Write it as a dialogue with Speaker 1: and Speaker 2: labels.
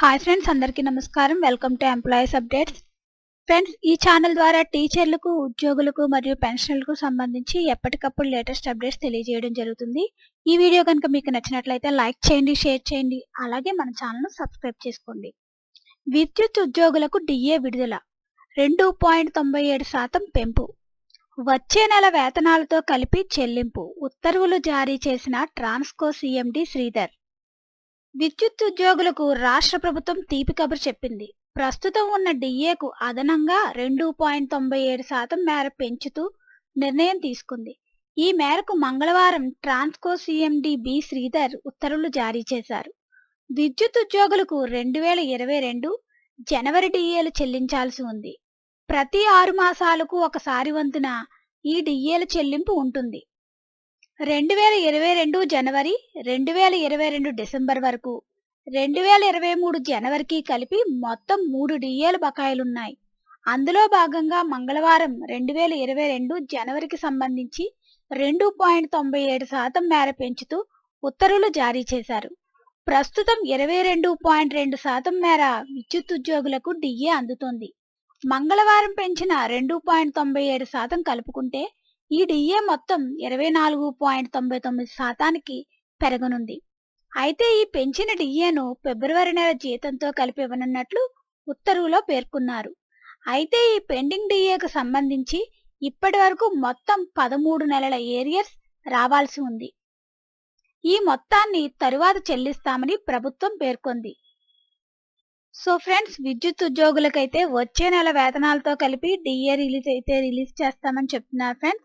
Speaker 1: Hi friends అందరికీ నమస్కారం. Welcome to employees updates friends ఈ ఛానల్ ద్వారా టీచర్లకు ఉద్యోగులకు మరియు పెన్షన్లకు సంబంధించి ఎప్పటికప్పుడు లేటెస్ట్ అప్డేట్స్ తెలియజేయడం జరుగుతుంది. ఈ వీడియో కనుక మీకు నచ్చినట్లయితే లైక్ చేయండి షేర్ చేయండి అలాగే మన ఛానల్ను సబ్స్క్రైబ్ చేసుకోండి. విద్యుత్ ఉద్యోగులకు డిఏ విడుదల రెండు పాయింట్ తొంభై ఏడు శాతం పెంపు. వచ్చే నెల వేతనాలతో కలిపి చెల్లింపు ఉత్తర్వులు జారీ చేసిన ట్రాన్స్కో సీఎండి శ్రీధర్. విద్యుత్ ఉద్యోగులకు రాష్ట్ర ప్రభుత్వం తీపి కబురు చెప్పింది. ప్రస్తుతం ఉన్న డిఏకు అదనంగా రెండు పాయింట్ తొంభై ఏడు శాతం మేర పెంచుతూ నిర్ణయం తీసుకుంది. ఈ మేరకు మంగళవారం ట్రాన్స్కో సీఎండి బి శ్రీధర్ ఉత్తర్వులు జారీ చేశారు. విద్యుత్ ఉద్యోగులకు రెండు వేల ఇరవై రెండు జనవరి డిఏలు చెల్లించాల్సి ఉంది. ప్రతి ఆరు మాసాలకు ఒకసారి వంతున ఈ డిఏల చెల్లింపు ఉంటుంది. రెండు వేల ఇరవై రెండు జనవరి రెండు వేల ఇరవై రెండు డిసెంబర్ వరకు రెండు వేల ఇరవై మూడు జనవరికి కలిపి మొత్తం మూడు డిఏల బకాయిలున్నాయి. అందులో భాగంగా మంగళవారం రెండు వేల ఇరవై రెండు జనవరికి సంబంధించి రెండు పాయింట్ తొంభై ఏడు శాతం మేర పెంచుతూ ఉత్తర్వులు జారీ చేశారు. ప్రస్తుతం ఇరవై రెండు పాయింట్ రెండు శాతం మేర విద్యుత్ ఉద్యోగులకు డిఏ అందుతోంది. మంగళవారం పెంచిన రెండు పాయింట్ తొంభై ఏడు శాతం కలుపుకుంటే ఈ డిఏ మొత్తం ఇరవై నాలుగు పాయింట్ తొంభై తొమ్మిది శాతానికి పెరగనుంది. అయితే ఈ పెంచిన డిఏను ఫిబ్రవరి నెల జీతంతో కలిపి ఇవ్వనున్నట్లు ఉత్తర్వులో పేర్కొన్నారు. అయితే ఈ పెండింగ్ డిఏకు సంబంధించి ఇప్పటి వరకు మొత్తం పదమూడు నెలల ఏరియర్స్ రావాల్సి ఉంది. ఈ మొత్తాన్ని తరువాత చెల్లిస్తామని ప్రభుత్వం పేర్కొంది. సో ఫ్రెండ్స్ విద్యుత్ ఉద్యోగులకైతే వచ్చే నెల వేతనాలతో కలిపి డిఏ రిలీజ్ అయితే రిలీజ్ చేస్తామని చెప్తున్నారు ఫ్రెండ్స్.